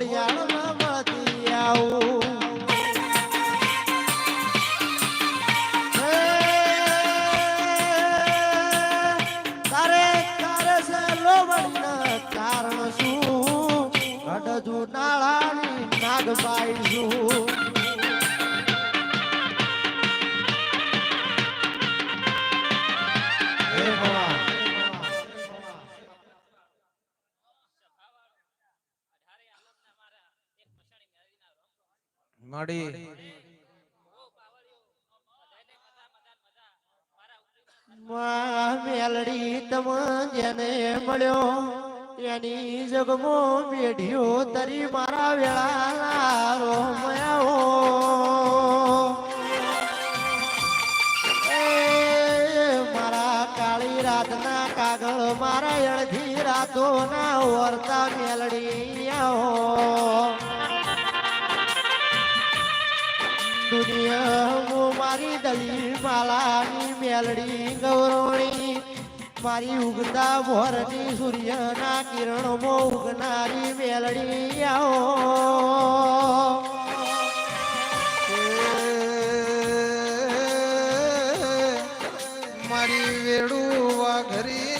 ખોડિયાળમાં મળતી આવું તારે તારે કારણ શું? અડધું નાળાની નાગબાઈ શું? મળી મેલડી તમ જેને મળ્યો, એની જગમો મેઢીઓ તરી મારા વેળા રોમયાઓ મારા કાળી રાતના કાગળ મારા અડધી રાતો ના વર્તા મેલડી. મારી દલી માલાની મેલડી ગૌરવણી, મારી ઉગતા ભોરની સૂર્યના કિરણોમાં ઉગનારી મેલડી આવો. મારી વેડું વાઘરીની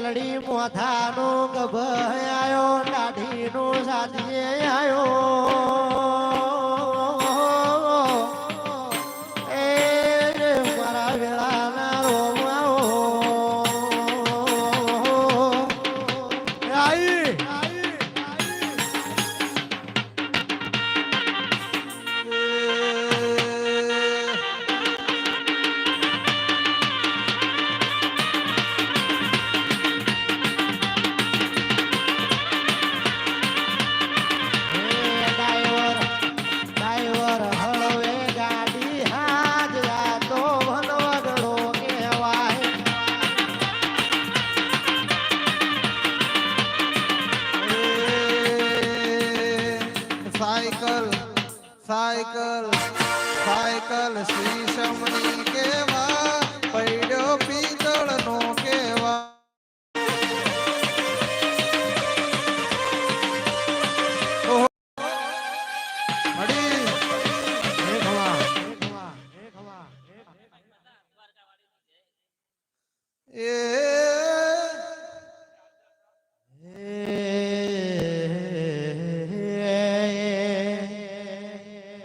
મેલડી મોથાનો ગભયાયો દાઢીનો સાધીએ આયો. Cycle cycle Shri